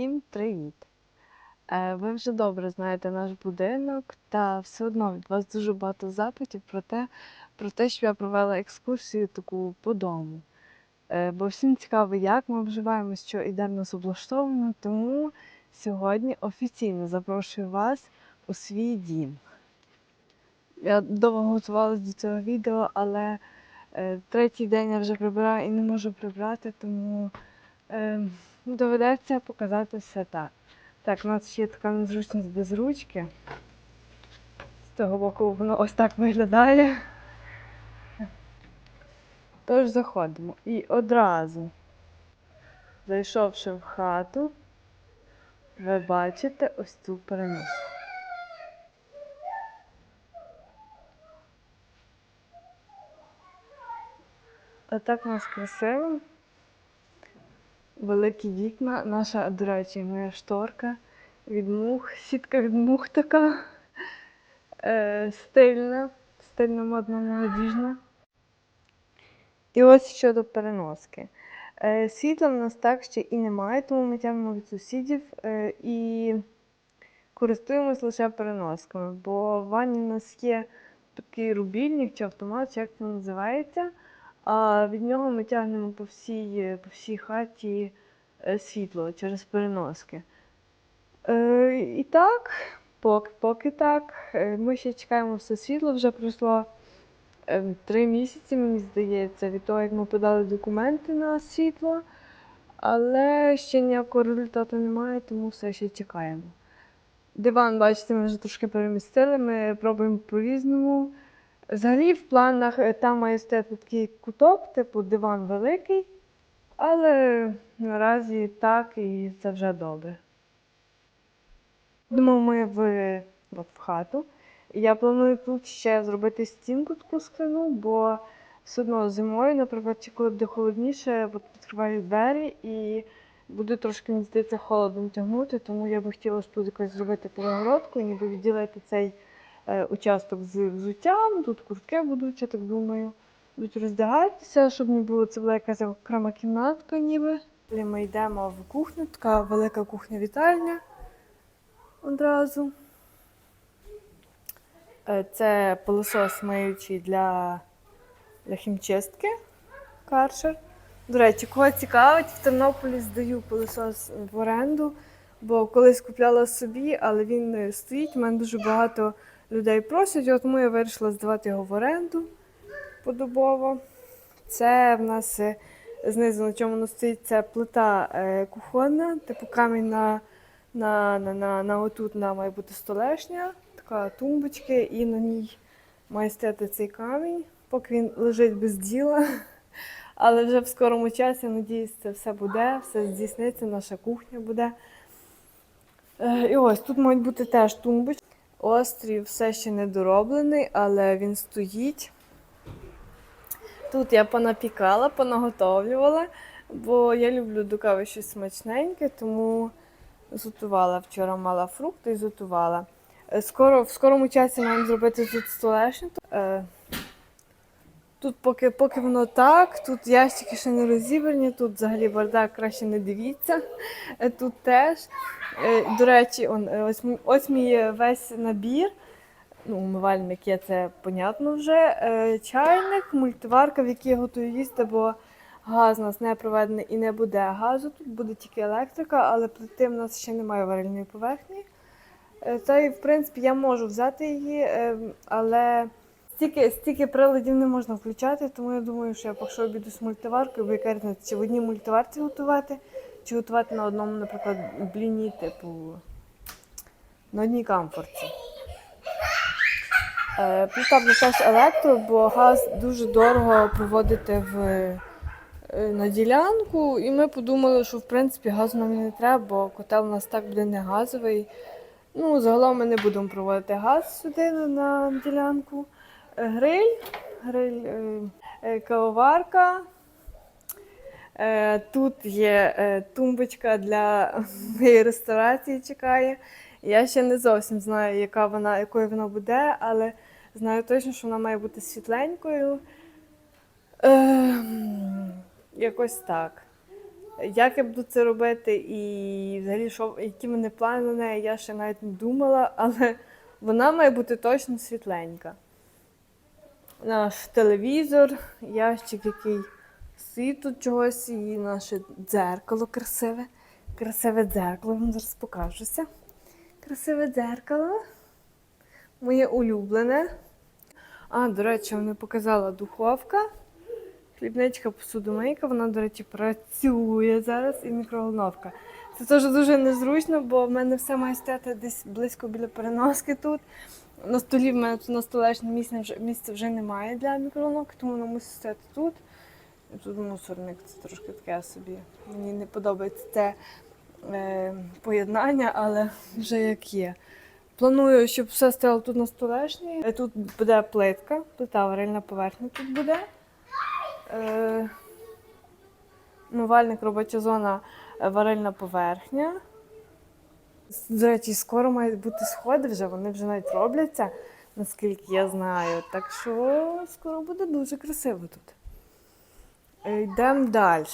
Всім привіт! Е, Ви вже добре знаєте наш будинок, та все одно від вас дуже багато запитів про те, про те, що я провела екскурсію таку по дому. Е, Бо всім цікаво, як ми вживаємо, що і де нас облаштовано. Тому сьогодні офіційно запрошую вас у свій дім. Я довго готувалася до цього відео, але е, третій день я вже прибираю і не можу прибрати, тому. Е, Доведеться показати все так. Так, у нас ще така незручність без ручки. З того боку воно ось так виглядає. Тож заходимо. І одразу, зайшовши в хату, ви бачите ось цю переноску. Отак у нас красиво великі вікна. Наша, до речі, моя шторка від мух, сітка від мух така е, стильна, стильно модна молодіжна. І ось щодо переноски. Е, світла в нас так ще і немає, тому ми тягнемо від сусідів е, і користуємось лише переносками, бо в ванні в нас є такий рубільник чи автомат, чи як це називається. А від нього ми тягнемо по всій, по всій хаті е, світло через переноски. Е, і так, поки, поки так. Е, Ми ще чекаємо все світло, вже пройшло е, три місяці, мені здається, від того, як ми подали документи на світло. Але ще ніякого результату немає, тому все ще чекаємо. Диван, бачите, ми вже трошки перемістили, ми пробуємо по-різному. Взагалі в планах е, там має стояти такий куток, типу диван великий, але наразі так і це вже добре. Йдемо ми в, от, в хату. Я планую тут ще зробити стінку таку скляну, бо все одно зимою, наприклад, коли буде холодніше, от відкриваю двері і буде трошки, мені здається, холодом тягнути, тому я би хотіла тут якось зробити перегородку, ніби відділити цей участок з взуттям, тут куртки будуть, я так думаю. Будуть роздягатися, щоб не було це була якась окрема кімнатка ніби. Ми йдемо в кухню, така велика кухня-вітальня одразу. Е, Це пилосос миючий для, для хімчистки каршер. До речі, кого цікавить, в Тернополі здаю пилосос в оренду, бо колись купляла собі, але він е, стоїть. У мене дуже багато людей просять, от тому я вирішила здавати його в оренду подобово. Це в нас е, знизу, на чому воно стоїть, це плита е, кухонна, типу камінь на, на, на, на, на отут на має бути столешня, така тумбочки, і на ній має стояти цей камінь, поки він лежить без діла. Але вже в скорому часі, надіюсь, це все буде, все здійсниться, наша кухня буде. Е, І ось тут мають бути теж тумбочки. Острів все ще не дороблений, але він стоїть. Тут я понапікала, понаготовлювала, бо я люблю до кави щось смачненьке, тому зготувала. Вчора мала фрукти і зготувала. Е, Скоро, в скорому часі маємо зробити тут столешню. Тут поки, поки воно так, тут ящики ще не розібрані, тут взагалі бардак краще не дивіться. Е, Тут теж. Е, До речі, он, е, ось, мій- ось весь набір. Ну, умивальник є, це понятно вже. Чайник, мультиварка, в якій я готую їсти, бо газ у нас не проведений і не буде газу. Тут буде тільки електрика, але плити в нас ще немає варильної поверхні. Та й, в принципі, я можу взяти її, е, але стільки, стільки приладів не можна включати, тому я думаю, що я поки що обійду з мультиваркою, бо яка різниця, чи в одній мультиварці готувати, чи готувати на одному, наприклад, бліні, типу, на одній камфорці. Е, буде теж електро, бо газ дуже дорого проводити в, е, на ділянку. І ми подумали, що в принципі газу нам не треба, бо котел у нас так буде не газовий. Ну, загалом ми не будемо проводити газ сюди на ділянку. Гриль, гриль, е, е, кавоварка. Е, Тут є тумбочка для моєї ресторації чекає. Я ще не зовсім знаю, яка вона, якою вона буде, але знаю точно, що вона має бути світленькою. Ем, якось так. Як я буду це робити, і взагалі, що, які в мене плани на неї, я ще навіть не думала, але вона має бути точно світленька. Наш телевізор, ящик, який стоїть чогось, і наше дзеркало красиве. Красиве дзеркало, вам зараз покажуся. Красиве дзеркало. Моє улюблене. А, до речі, не показала духовка. Хлібничка, посудомийка, вона, до речі, працює зараз і мікроволновка. Це теж дуже незручно, бо в мене все має стояти десь близько біля переноски тут. На столі в мене тут на столешнє місця вже, місця вже немає для мікроволновки, тому вона мусить стояти тут. І тут мусорник, це трошки таке собі. Мені не подобається це е, поєднання, але вже як є. Планую, щоб все стояло тут на столешній. Е, Тут буде плитка, плита варильна поверхня тут буде. Е, Умивальник, робоча зона, варильна поверхня. До речі, скоро мають бути сходи вже, вони вже навіть робляться, наскільки я знаю. Так що скоро буде дуже красиво тут. Е, Йдемо далі.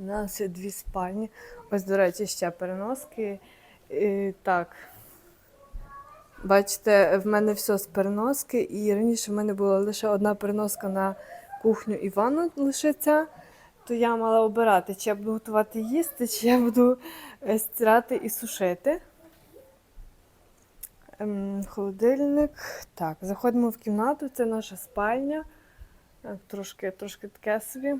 У нас є дві спальні. Ось, до речі, ще переноски. І, так. Бачите, в мене все з переноски, і раніше в мене була лише одна переноска на кухню і ванну лише ця. То я мала обирати, чи я буду готувати їсти, чи я буду е, стирати і сушити. Ем, холодильник. Так, заходимо в кімнату, це наша спальня. Трошки, трошки таке собі.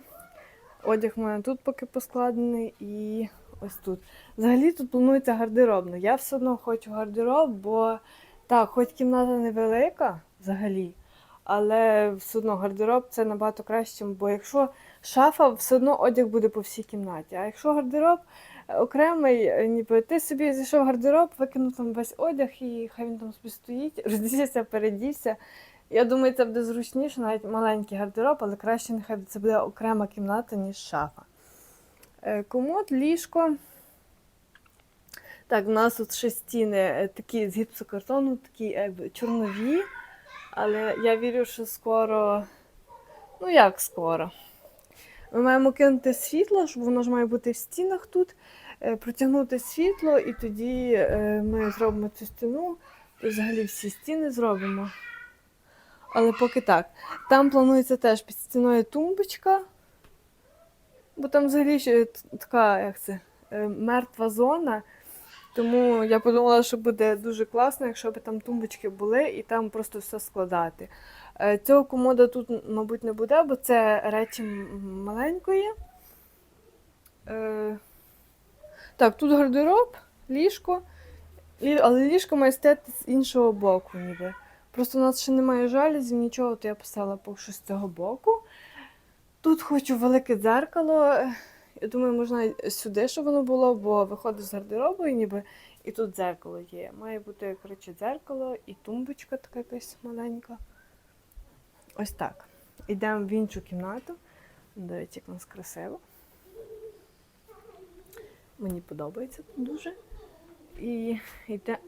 Одяг у мене тут поки поскладений і ось тут. Взагалі тут планується гардеробно. Я все одно хочу гардероб, бо так, хоч кімната невелика взагалі, але все одно гардероб це набагато краще, бо якщо шафа, все одно одяг буде по всій кімнаті. А якщо гардероб е, окремий, е, ніби ти собі зайшов в гардероб, викинув там весь одяг і хай він там собі стоїть, роздівся, передівся. Я думаю, це буде зручніше, навіть маленький гардероб, але краще нехай це буде окрема кімната, ніж шафа. Е, Комод, ліжко. Так, в нас тут ще стіни такі з гіпсокартону, такі якби чорнові. Але я вірю, що скоро. Ну як скоро? Ми маємо кинути світло, щоб воно ж має бути в стінах тут, е, протягнути світло, і тоді е, ми зробимо цю стіну, і взагалі всі стіни зробимо. Але поки так. Там планується теж під стіною тумбочка, бо там взагалі така, як це, е, мертва зона. Тому я подумала, що буде дуже класно, якщо б там тумбочки були і там просто все складати. Е, Цього комода тут, мабуть, не буде, бо це речі маленької. Е, Так, тут гардероб, ліжко, але ліжко має стояти з іншого боку, ніби. Просто у нас ще немає жалюзів, нічого, то я поставила поки що з цього боку. Тут хочу велике дзеркало. Я думаю, можна сюди, щоб воно було, бо виходить з гардеробу і ніби і тут дзеркало є. Має бути, коротше, дзеркало і тумбочка така якась маленька. Ось так. Йдемо в іншу кімнату. Дивіться, як у нас красиво. Мені подобається тут дуже. І йде.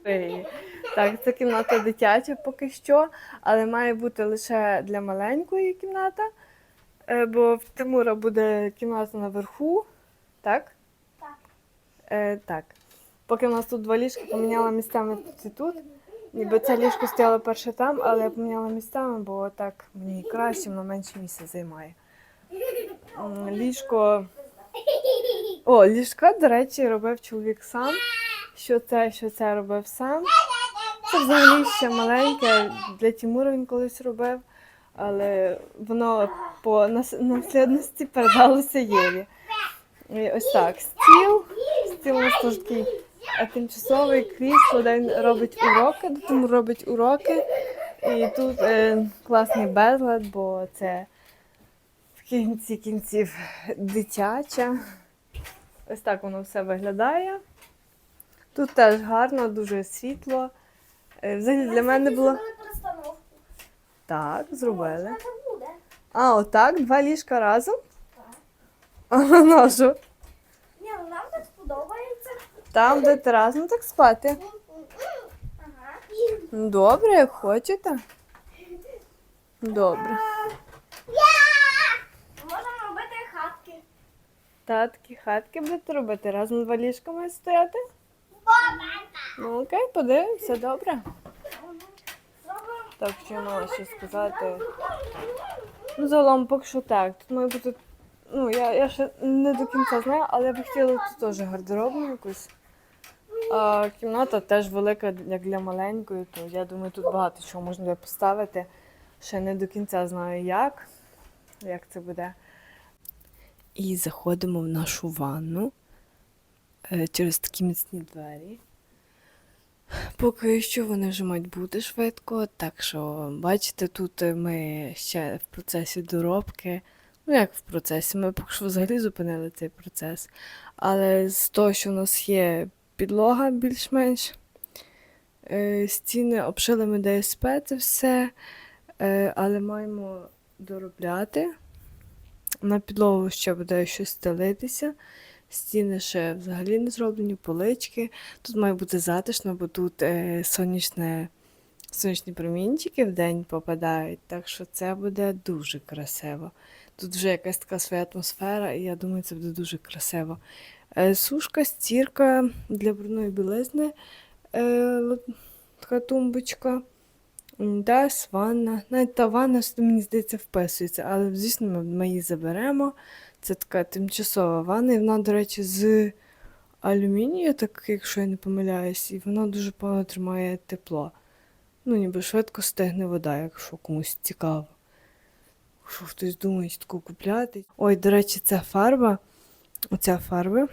Так, це кімната дитяча поки що, але має бути лише для маленької кімната. Е, Бо в Тимура буде кімната наверху, так? Так. Е, так. Поки в нас тут два ліжка, поміняла місцями тут і тут. Ніби це ліжко стояло перше там, але я поміняла місцями, бо так мені краще, воно менше місця займає. Ліжко. О, ліжка, до речі, робив чоловік сам. Що це, що це робив сам. Це взагалі ще маленьке. Для Тимура він колись робив, але воно по нас- наслідності передалося Єві. І ось так. Стіл. Стіл у нас такий тимчасовий крісло, де він робить уроки, Тимур робить уроки. І тут е, класний безлад, бо це в кінці кінців дитяча. Ось так воно все виглядає. Тут теж гарно, дуже світло. Е, Взагалі для мене було. Так, зробили. Так. А, отак, два ліжка разом. А ну що? Ні, ну нам так сподобається. Там будете разом так спати. Ага. Ну, Добре, як хочете. Добре. Можемо робити хатки. татки хатки будете робити? Разом два ліжка мають стояти? Ну окей, подивимося, добре. Так, я мала ще сказати? Ну, загалом поки що так. Тут має бути. Ну, я, я ще не до кінця знаю, але я б хотіла тут теж гардеробну якусь. А, кімната теж велика, як для маленької, то я думаю, тут багато чого можна буде поставити. Ще не до кінця знаю як, як це буде. І заходимо в нашу ванну е, через такі міцні двері. Поки що вони вже мають бути швидко, так що бачите, тут ми ще в процесі доробки. Ну, як в процесі, ми поки що взагалі зупинили цей процес. Але з того, що в нас є підлога більш-менш, е, стіни обшили ми ДСП, це все, е, але маємо доробляти. На підлогу ще буде щось стелитися. Стіни ще взагалі не зроблені, полички. Тут має бути затишно, бо тут е, сонячне, сонячні промінчики в день попадають, так що це буде дуже красиво. Тут вже якась така своя атмосфера, і я думаю, це буде дуже красиво. Е, сушка, стірка для брудної білизни, е, така тумбочка, унітаз, ванна. Навіть та ванна, мені здається, вписується, але, звісно, ми її заберемо. Це така тимчасова ванна, і вона, до речі, з алюмінію, так якщо я не помиляюсь, і вона дуже погано тримає тепло. Ну, ніби швидко стигне вода, якщо комусь цікаво. Що хтось думає таку купляти. Ой, до речі, ця фарба. Оця фарба.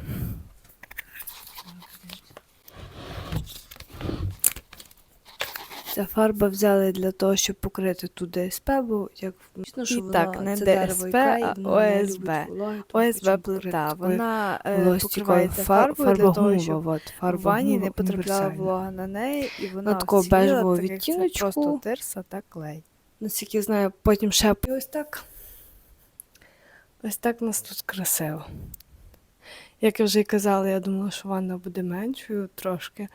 Ця фарба взяли для того, щоб покрити ту ДСП, бо як Звісно, І так, не ДСП, а ОСБ. ОСБ плита. Вона е, покривається фар- фарбою для того, щоб от, в ванні не потрапляла волога на неї, і вона такого бежевого це відтіночку. Просто тирса та клей. Наскільки знаю, потім ще і ось так. Ось так у нас тут красиво. Як я вже й казала, я думала, що ванна буде меншою трошки.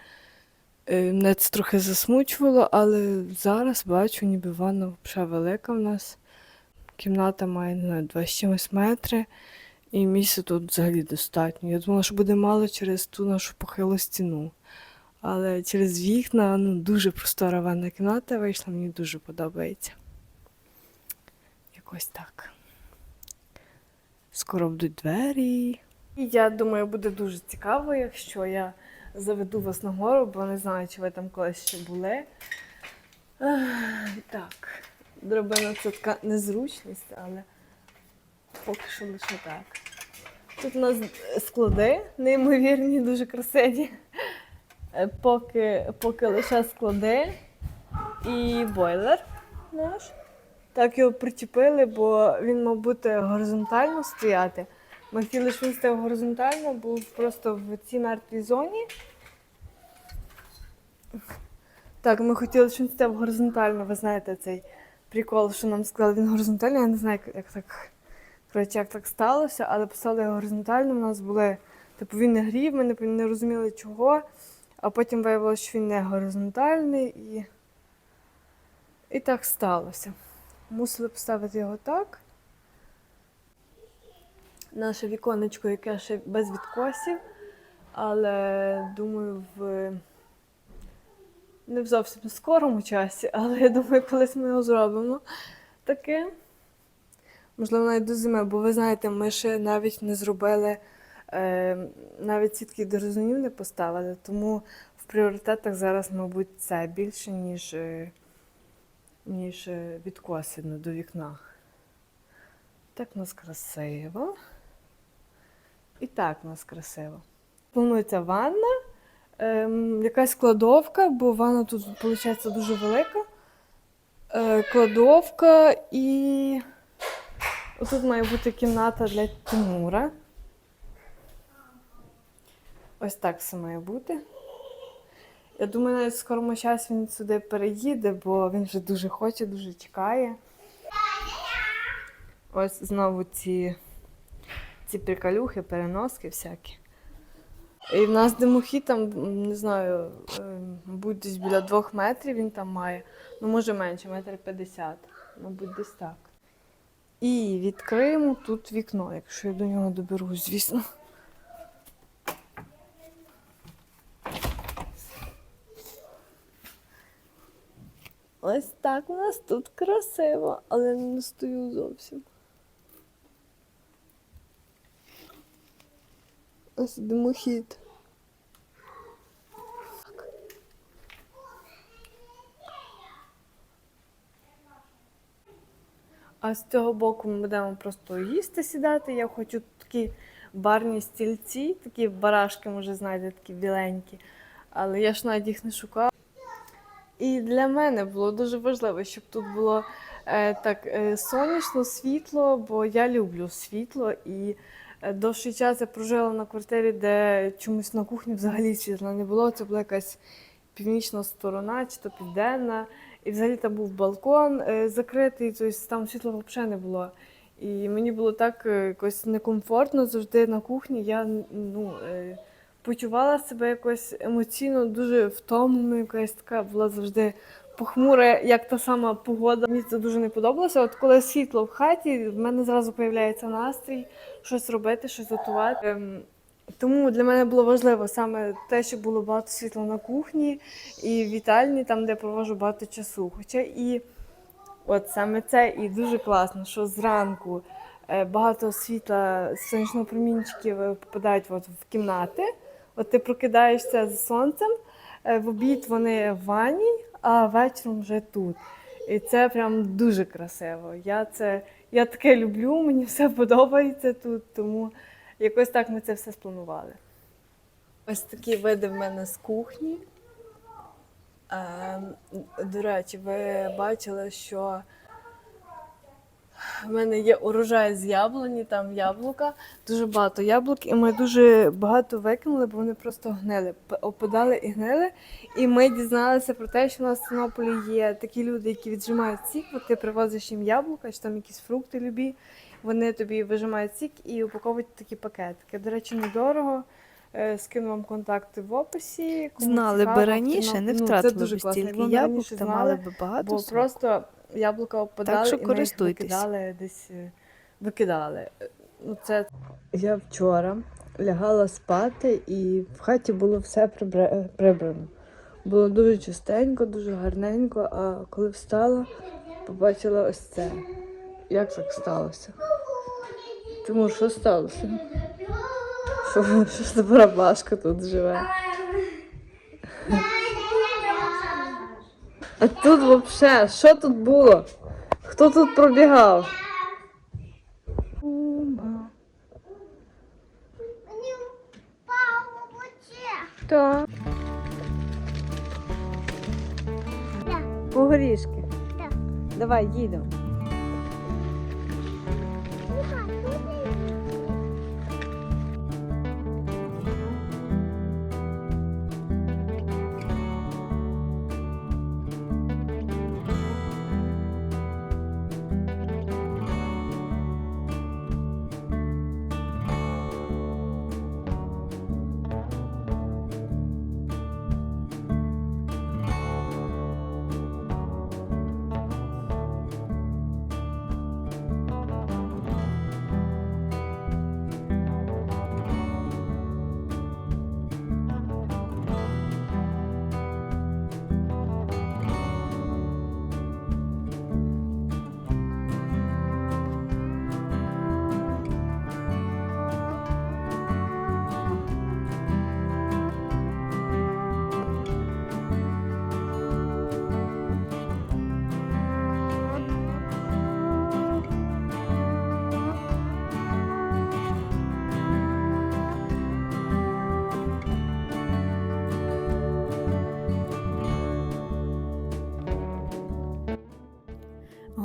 Е, Мене це трохи засмучувало, але зараз бачу, ніби ванна взагалі велика в нас. Кімната має не знаю, 2 з чимось метри, і місця тут взагалі достатньо. Я думала, що буде мало через ту нашу похилу стіну. Але через вікна ну, дуже простора ванна кімната вийшла, мені дуже подобається. Якось так. Скоро будуть двері. Я думаю, буде дуже цікаво, якщо я заведу вас на гору, бо не знаю, чи ви там колись ще були. Так, драбина це така незручність, але поки що лише так. Тут у нас склади неймовірні, дуже красиві. Е, Поки, поки лише склади і бойлер наш. Так його причепили, бо він мав бути горизонтально стояти. Ми хотіли, він стояв горизонтально, був просто в цій мертвій зоні. Так, ми хотіли, щоб він стояв горизонтально. Ви знаєте цей прикол, що нам сказали, він горизонтально. Я не знаю, як, так. Коротше, як так сталося, але писали горизонтально. У нас були, типу, він не грів, ми не, не розуміли чого. А потім виявилося, що він не горизонтальний і. І так сталося. Мусили поставити його так. Наше віконечко, яке ще без відкосів, але думаю, в не в зовсім скорому часі, але я думаю, колись ми його зробимо таке. Можливо, навіть до зими, бо ви знаєте, ми ще навіть не зробили, е, навіть сітки дорозумів не поставили, тому в пріоритетах зараз, мабуть, це більше, ніж, е, ніж е, відкоси до вікна. Так у нас красиво. І так у нас красиво. Планується ванна, ем, якась кладовка, бо ванна тут, виходить, дуже велика. Е, кладовка і тут має бути кімната для Тимура. Ось так все має бути. Я думаю, навіть в скорому часі він сюди переїде, бо він вже дуже хоче, дуже чекає. Ось знову ці, ці приколюхи, переноски всякі. І в нас димохід там, не знаю, е, мабуть, десь біля двох метрів він там має. Ну, може менше, метр п'ятдесят. Мабуть, десь так. І відкриємо тут вікно, якщо я до нього доберусь, звісно. Ось так у нас тут красиво, але не стою зовсім. Ось димохід. А з цього боку ми будемо просто їсти сідати. Я хочу такі барні стільці, такі барашки, може, знайдете, такі біленькі. Але я ж навіть їх не шукала. І для мене було дуже важливо, щоб тут було е, так е, сонячно, світло, бо я люблю світло. І довший час я прожила на квартирі, де чомусь на кухні взагалі світла не було. Це була якась північна сторона чи то південна. І взагалі там був балкон е, закритий, тобто там світла взагалі не було. І мені було так е, якось некомфортно завжди на кухні. Я ну, е, почувала себе якось емоційно дуже втомленою, якась така була завжди похмура, як та сама погода. Мені це дуже не подобалося. От коли світло в хаті, в мене зразу з'являється настрій щось робити, щось готувати. Ем, Тому для мене було важливо саме те, що було багато світла на кухні і в вітальні, там, де провожу багато часу. Хоча і от саме це і дуже класно, що зранку е, багато світла сонячного промінчиків попадають от в кімнати. От ти прокидаєшся з сонцем, е, в обід вони в ванні, а вечором вже тут. І це прям дуже красиво. Я це я таке люблю, мені все подобається тут, тому якось так ми це все спланували. Ось такі види в мене з кухні. Ем, До речі, ви бачили, що в мене є урожай з яблуні, там яблука, дуже багато яблук, і ми дуже багато викинули, бо вони просто гнили, опадали і гнили. І ми дізналися про те, що у нас в Тернополі є такі люди, які віджимають сік, от ти привозиш їм яблука, чи там якісь фрукти любі, вони тобі вижимають сік і упаковують такі пакетики. До речі, недорого. Е, Скину вам контакти в описі. Кому Знали цікаво, би раніше, Терно- не ну, це втратили дуже б стільки яблук та мали б багато Бо смаку. просто яблука опадали Так що і ми їх викидали десь е, викидали. Е, Ну, це... Я вчора лягала спати і в хаті було все прибра- прибрано. Було дуже чистенько, дуже гарненько, а коли встала, побачила ось це. Як так сталося? Тимур, що сталося? Що, що за барабашка тут живе? А тут взагалі, що тут було? Хто тут пробігав? Ума. Мені впало в очі. Так. Так. По горішки. Так. Давай, їдемо.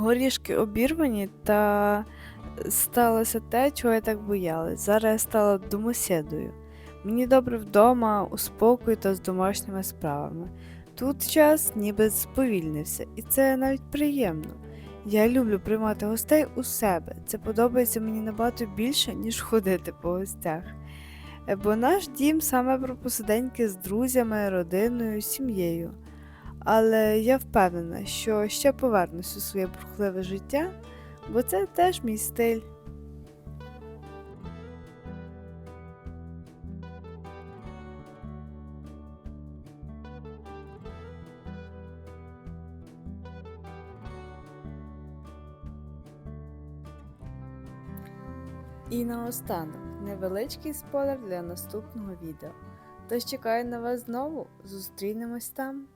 Горішки обірвані, та сталося те, чого я так боялась. Зараз я стала домоседою. Мені добре вдома, у спокою та з домашніми справами. Тут час ніби сповільнився, і це навіть приємно. Я люблю приймати гостей у себе. Це подобається мені набагато більше, ніж ходити по гостях. Е, Бо наш дім саме про посиденьки з друзями, родиною, сім'єю. Але я впевнена, що ще повернусь у своє бурхливе життя, бо це теж мій стиль. І наостанок невеличкий спойлер для наступного відео. Тож чекаю на вас знову. Зустрінемось там.